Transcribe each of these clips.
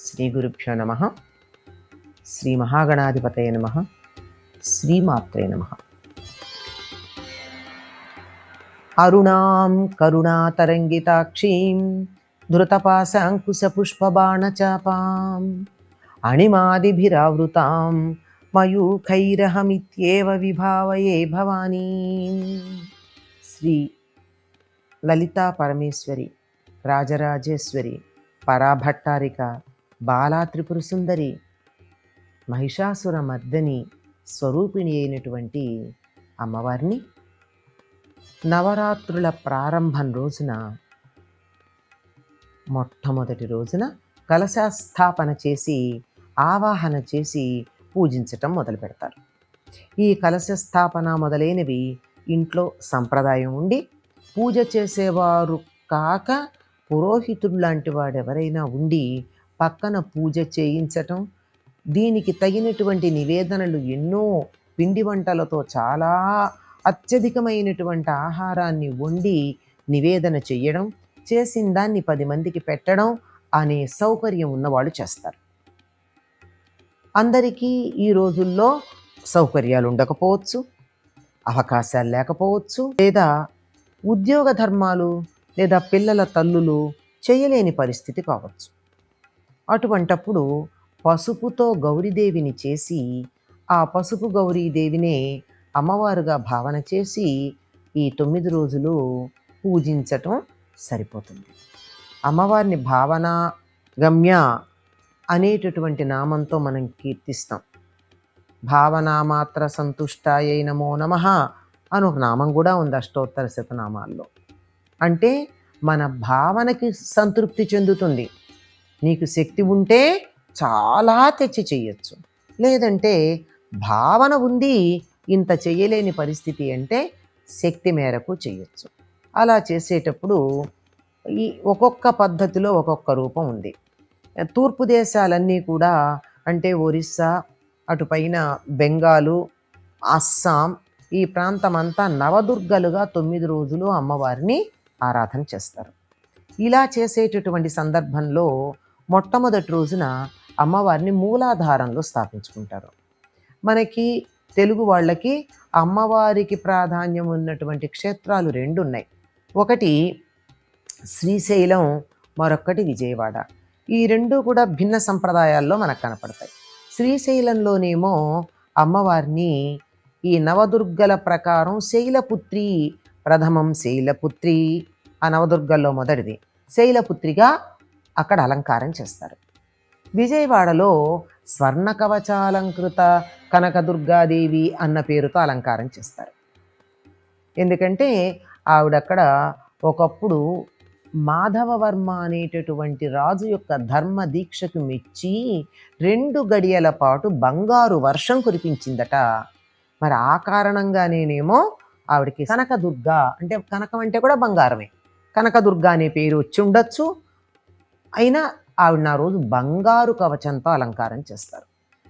శ్రీ గురుభ్యో నమ శ్రీ మహాగణాధిపతయ నమ శ్రీమాత్రే నమ అరుణాం కరుణాతరంగితాక్షీం ధృతపాశాంకుశపుష్పబాణచాపాం అణిమాదిభిరావృతాం మయూఖైరహమిత్యేవ విభావయే భవానీ శ్రీ లలితా పరమేశ్వరి రాజరాజేశ్వరి పరాభట్టారిక బాలా త్రిపుర సుందరి మహిషాసుర మర్దని స్వరూపిణి అయినటువంటి అమ్మవారిని నవరాత్రుల ప్రారంభం రోజున మొట్టమొదటి రోజున కలశస్థాపన చేసి ఆవాహన చేసి పూజించటం మొదలు పెడతారు. ఈ కలశ స్థాపన మొదలైనవి ఇంట్లో సంప్రదాయం ఉండి పూజ చేసేవారు కాక పురోహితుడు లాంటి వాడు ఎవరైనా ఉండి పక్కన పూజ చేయించటం దీనికి తగినటువంటి నివేదనలు ఎన్నో పిండి వంటలతో చాలా అత్యధికమైనటువంటి ఆహారాన్ని వండి నివేదన చేయడం చేసిన దాన్ని పది మందికి పెట్టడం అనే సౌకర్యం ఉన్నవాళ్ళు చేస్తారు. అందరికీ ఈ రోజుల్లో సౌకర్యాలు ఉండకపోవచ్చు అవకాశాలు లేకపోవచ్చు లేదా ఉద్యోగ ధర్మాలు లేదా పిల్లల తల్లులు చేయలేని పరిస్థితి కావచ్చు. అటువంటప్పుడు పసుపుతో గౌరీదేవిని చేసి ఆ పసుపు గౌరీదేవినే అమ్మవారుగా భావన చేసి ఈ తొమ్మిది రోజులు పూజించటం సరిపోతుంది. అమ్మవారిని భావన గమ్య అనేటటువంటి నామంతో మనం కీర్తిస్తాం. భావనామాత్ర సంతుష్టాయ నమో నమ అని ఒక నామం కూడా ఉంది అష్టోత్తర శతనామాల్లో. అంటే మన భావనకి సంతృప్తి చెందుతుంది. నీకు శక్తి ఉంటే చాలా తెచ్చి చేయొచ్చు లేదంటే భావన ఉంది ఇంత చేయలేని పరిస్థితి అంటే శక్తి మేరకు చేయొచ్చు అలా చేసేటప్పుడు ఈ ఒక్కొక్క పద్ధతిలో ఒక్కొక్క రూపం ఉంది. తూర్పు దేశాలన్నీ కూడా అంటే ఒరిస్సా అటుపైన బెంగాలు అస్సాం ఈ ప్రాంతం అంతా నవదుర్గలుగా తొమ్మిది రోజులు అమ్మవారిని ఆరాధన చేస్తారు. ఇలా చేసేటటువంటి సందర్భంలో మొట్టమొదటి రోజున అమ్మవారిని మూలాధారంలో స్థాపించుకుంటారు. మనకి తెలుగు వాళ్ళకి అమ్మవారికి ప్రాధాన్యం ఉన్నటువంటి క్షేత్రాలు రెండు ఉన్నాయి. ఒకటి శ్రీశైలం మరొక్కటి విజయవాడ. ఈ రెండు కూడా భిన్న సంప్రదాయాల్లో మనకు కనపడతాయి. శ్రీశైలంలోనేమో అమ్మవారిని ఈ నవదుర్గల ప్రకారం శైలపుత్రి ప్రథమం శైలపుత్రి ఆ నవదుర్గల్లో మొదటిది. శైలపుత్రిగా అక్కడ అలంకారం చేస్తారు. విజయవాడలో స్వర్ణ కవచాలంకృత కనకదుర్గాదేవి అన్న పేరుతో అలంకారం చేస్తారు. ఎందుకంటే ఆవిడక్కడ ఒకప్పుడు మాధవవర్మ అనేటటువంటి రాజు యొక్క ధర్మ దీక్షకు మెచ్చి రెండు గడియల పాటు బంగారు వర్షం కురిపించిందట. మరి ఆ కారణంగా నేనేమో ఆవిడకి కనకదుర్గ అంటే కనకం అంటే కూడా బంగారమే. కనకదుర్గ అనే పేరు వచ్చి ఉండొచ్చు అయినా ఆవిడ ఆ రోజు బంగారు కవచంతో అలంకారం చేస్తారు.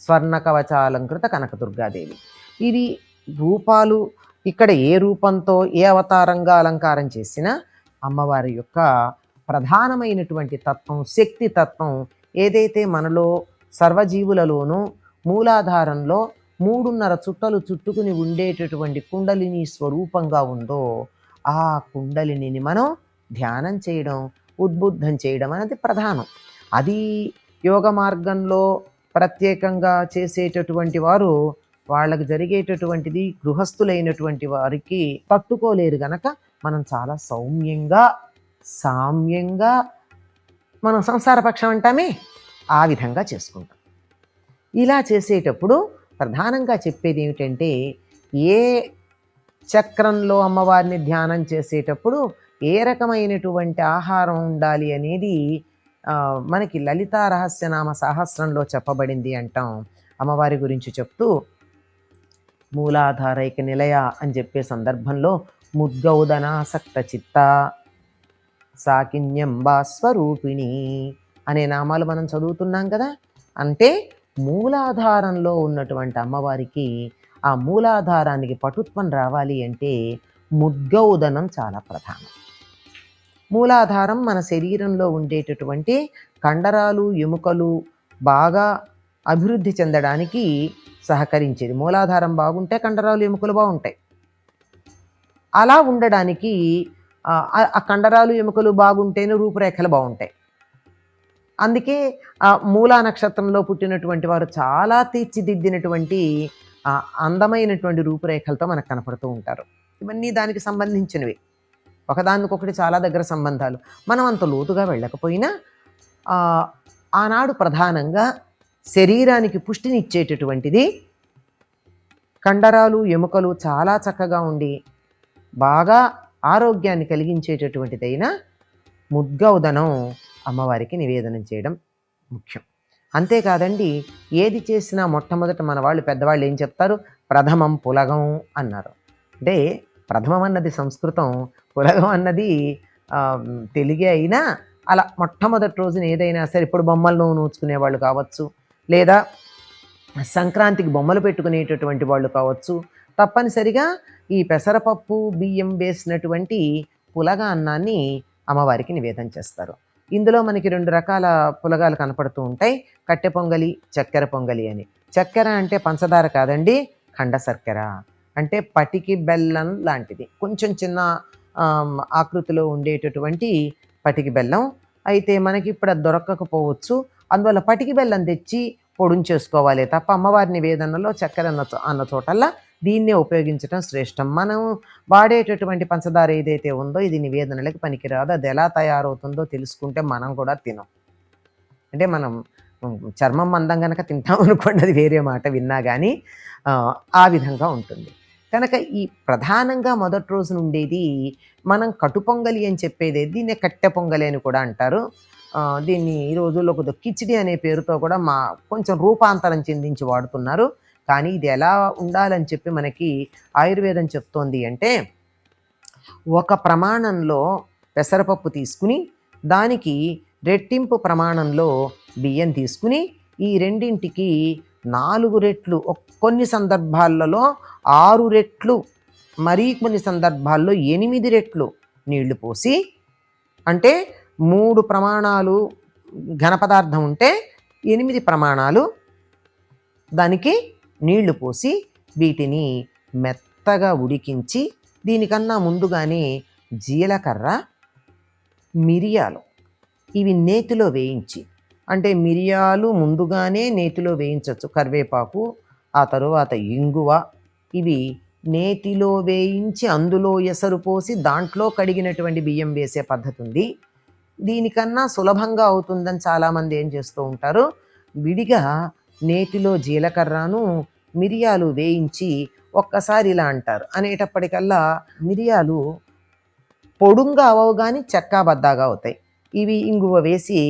స్వర్ణ కవచాలంకృత కనకదుర్గాదేవి. ఇది రూపాలు ఇక్కడ ఏ రూపంతో ఏ అవతారంగా అలంకారం చేసినా అమ్మవారి యొక్క ప్రధానమైనటువంటి తత్వం శక్తి తత్వం ఏదైతే మనలో సర్వజీవులలోనూ మూలాధారంలో మూడున్నర చుట్టలు చుట్టుకుని ఉండేటటువంటి కుండలిని స్వరూపంగా ఉందో ఆ కుండలిని మనం ధ్యానం చేయడం ఉద్బుద్ధం చేయడం అనేది ప్రధానం. అది యోగ మార్గంలో ప్రత్యేకంగా చేసేటటువంటి వారు వాళ్ళకి జరిగేటటువంటిది గృహస్థులైనటువంటి వారికి పట్టుకోలేరు గనక మనం చాలా సౌమ్యంగా సామ్యంగా మనం సంసారపక్షం అంటామే? ఆ విధంగా చేసుకుంటాం. ఇలా చేసేటప్పుడు ప్రధానంగా చెప్పేది ఏమిటంటే ఏ చక్రంలో అమ్మవారిని ధ్యానం చేసేటప్పుడు ఏ రకమైనటువంటి ఆహారం ఉండాలి అనేది మనకి లలితా రహస్యనామ సహస్రంలో చెప్పబడింది అంటాం. అమ్మవారి గురించి చెప్తూ మూలాధారైక నిలయ అని చెప్పే సందర్భంలో ముద్గౌదనాసక్త చిత్త సాకిన్యంబా స్వరూపిణి అనే నామాలు మనం చదువుతున్నాం కదా? అంటే మూలాధారంలో ఉన్నటువంటి అమ్మవారికి ఆ మూలాధారానికి పటుత్వం రావాలి అంటే ముద్గౌదనం చాలా ప్రధానం. మూలాధారం మన శరీరంలో ఉండేటటువంటి కండరాలు ఎముకలు బాగా అభివృద్ధి చెందడానికి సహకరించేది. మూలాధారం బాగుంటే కండరాలు ఎముకలు బాగుంటాయి. అలా ఉండడానికి ఆ, కండరాలు ఎముకలు బాగుంటేనే రూపురేఖలు బాగుంటాయి. అందుకే ఆ మూలా నక్షత్రంలో పుట్టినటువంటి వారు చాలా తీర్చిదిద్దినటువంటి అందమైనటువంటి రూపురేఖలతో మనకు కనపడుతూ ఉంటారు. ఇవన్నీ దానికి సంబంధించినవి. ఒకదానికొకటి చాలా దగ్గర సంబంధాలు. మనం అంత లోతుగా వెళ్ళకపోయినా ఆనాడు ప్రధానంగా శరీరానికి పుష్టినిచ్చేటటువంటిది కండరాలు ఎముకలు చాలా చక్కగా ఉండి బాగా ఆరోగ్యాన్ని కలిగించేటటువంటిదైన ముద్గౌదనం అమ్మవారికి నివేదనం చేయడం ముఖ్యం. అంతేకాదండి ఏది చేసినా మొట్టమొదట మన వాళ్ళు పెద్దవాళ్ళు ఏం చెప్తారు? ప్రథమం పులగం అన్నారు. అంటే ప్రథమం అన్నది సంస్కృతం పులగం అన్నది తెలుగే అయినా అలా మొట్టమొదటి రోజున ఏదైనా సరే ఇప్పుడు బొమ్మలను నూచుకునే వాళ్ళు కావచ్చు లేదా సంక్రాంతికి బొమ్మలు పెట్టుకునేటటువంటి వాళ్ళు కావచ్చు తప్పనిసరిగా ఈ పెసరపప్పు బియ్యం వేసినటువంటి పులగ అన్నాన్ని అమ్మవారికి నివేదన చేస్తారు. ఇందులో మనకి రెండు రకాల పులగాలు కనపడుతూ ఉంటాయి. కట్టె పొంగలి చక్కెర పొంగలి అని. చక్కెర అంటే పంచదార కాదండి ఖండ శర్కర అంటే పటికి బెల్లం లాంటిది. కొంచెం చిన్న ఆకృతిలో ఉండేటటువంటి పటికి బెల్లం. అయితే మనకి ఇప్పుడు అది దొరకకపోవచ్చు. అందువల్ల పటికి బెల్లం తెచ్చి పొడుం చేసుకోవాలి తప్ప అమ్మవారి నివేదనలో చక్కెర అన్న అన్న చోటల్లా దీన్నే ఉపయోగించడం శ్రేష్టం. మనం వాడేటటువంటి పంచదార ఏదైతే ఉందో ఇది నివేదనలకు పనికిరాదు. అది ఎలా తయారవుతుందో తెలుసుకుంటే మనం కూడా తినం. అంటే మనం చర్మం మందం కనుక తింటాం అనుకోండి అది వేరే మాట విన్నా కానీ ఆ విధంగా ఉంటుంది. కనుక ఈ ప్రధానంగా మొదటి రోజున ఉండేది మనం కటు పొంగలి అని చెప్పేది దీన్ని కట్టె పొంగలి అని కూడా అంటారు. దీన్ని ఈ రోజుల్లో కొద్దిగా కిచిడి అనే పేరుతో కూడా మా కొంచెం రూపాంతరం చెందించి వాడుతున్నారు. కానీ ఇది ఎలా ఉండాలని చెప్పి మనకి ఆయుర్వేదం చెప్తోంది అంటే ఒక ప్రమాణంలో పెసరపప్పు తీసుకుని దానికి రెట్టింపు ప్రమాణంలో బియ్యం తీసుకుని ఈ రెండింటికి నాలుగు రెట్లు. కొన్ని సందర్భాలలో ఆరు రెట్లు మరీ కొన్ని సందర్భాల్లో ఎనిమిది రెట్లు నీళ్ళు పోసి అంటే మూడు ప్రమాణాలు ఘన పదార్థం ఉంటే ఎనిమిది ప్రమాణాలు దానికి నీళ్ళు పోసి వీటిని మెత్తగా ఉడికించి దీనికన్నా ముందుగానే జీలకర్ర మిరియాలు ఇవి నేతిలో వేయించి అంటే మిరియాలు ముందుగానే నేతిలో వేయించవచ్చు కరివేపాకు ఆ తరువాత ఇంగువ. ఇవి నేతిలో వేయించి అందులో ఎసరు పోసి దాంట్లో కడిగినటువంటి బియ్యం వేసే పద్ధతి ఉంది దీనికన్నా సులభంగా అవుతుందని చాలామంది ఏం చేస్తూ ఉంటారు? విడిగా నేతిలో జీలకర్రను మిరియాలు వేయించి ఒక్కసారి ఇలా అంటారు. అనేటప్పటికల్లా మిరియాలు పొడుంగా అవవు కానీ చెక్కాబద్దాగా అవుతాయి. ఇవి ఇంగువ వేసి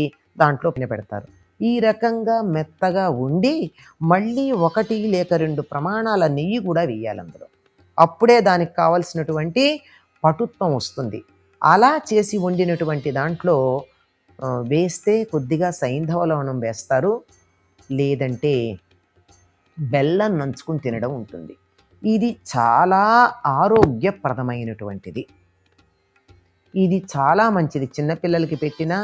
దాంట్లో పెడతారు. ఈ రకంగా మెత్తగా ఉండి మళ్ళీ ఒకటి లేక రెండు ప్రమాణాల నెయ్యి కూడా వేయాలి అందులో. అప్పుడే దానికి కావలసినటువంటి పటుత్వం వస్తుంది. అలా చేసి వండినటువంటి దాంట్లో వేస్తే కొద్దిగా సైంధవ లవణం వేస్తారు. లేదంటే బెల్లం నంచుకుని తినడం ఉంటుంది. ఇది చాలా ఆరోగ్యప్రదమైనటువంటిది. ఇది చాలా మంచిది. చిన్నపిల్లలకి పెట్టిన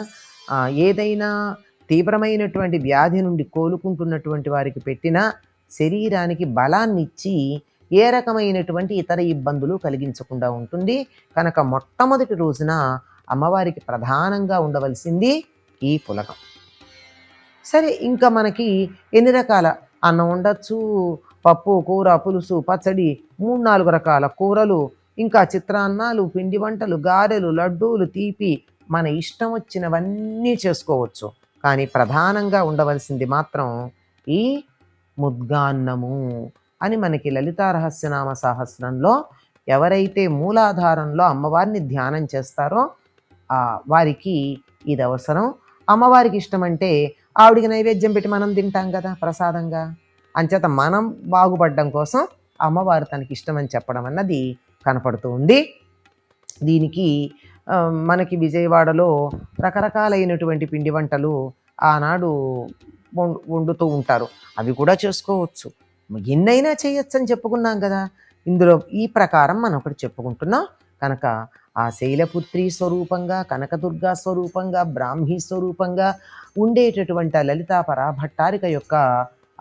ఏదైనా తీవ్రమైనటువంటి వ్యాధి నుండి కోలుకుంటున్నటువంటి వారికి పెట్టిన శరీరానికి బలాన్ని ఇచ్చి ఏ రకమైనటువంటి ఇతర ఇబ్బందులు కలిగించకుండా ఉంటుంది. కనుక మొట్టమొదటి రోజున అమ్మవారికి ప్రధానంగా ఉండవలసింది ఈ పులకం సరే ఇంకా మనకి ఎన్ని రకాల అన్నం ఉండొచ్చు పప్పు కూర పులుసు పచ్చడి మూడు నాలుగు రకాల కూరలు ఇంకా చిత్రాన్నాలు పిండి వంటలు గారెలు లడ్డూలు తీపి మన ఇష్టం వచ్చినవన్నీ చేసుకోవచ్చు. కానీ ప్రధానంగా ఉండవలసింది మాత్రం ఈ ముద్గాన్నము అని మనకి లలితా రహస్యనామ సహస్రంలో ఎవరైతే మూలాధారంలో అమ్మవారిని ధ్యానం చేస్తారో వారికి ఇది అవసరం. అమ్మవారికి ఇష్టం అంటే ఆవిడికి నైవేద్యం పెట్టి మనం తింటాం కదా ప్రసాదంగా. అంచేత మనం బాగుపడడం కోసం అమ్మవారు తనకి ఇష్టమని చెప్పడం అన్నది కనపడుతూ ఉంది. దీనికి మనకి విజయవాడలో రకరకాలైనటువంటి పిండి వంటలు ఆనాడు వండుతూ ఉంటారు. అవి కూడా చేసుకోవచ్చు. ఎన్నైనా చేయొచ్చు అని చెప్పుకున్నాం కదా. ఇందులో ఈ ప్రకారం మనం ఒకటి చెప్పుకుంటున్నాం. కనుక ఆ శైలపుత్రి స్వరూపంగా కనకదుర్గా స్వరూపంగా బ్రాహ్మీ స్వరూపంగా ఉండేటటువంటి ఆ లలితా పరాభట్టారిక యొక్క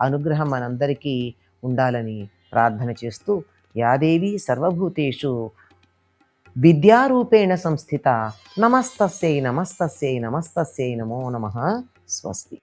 అనుగ్రహం మనందరికీ ఉండాలని ప్రార్థన చేస్తూ యాదేవి సర్వభూతేషు విద్యారూపేణ సంస్థిత. నమస్తస్యై నమస్తస్యై నమస్తస్యై నమో నమ. స్వస్తి.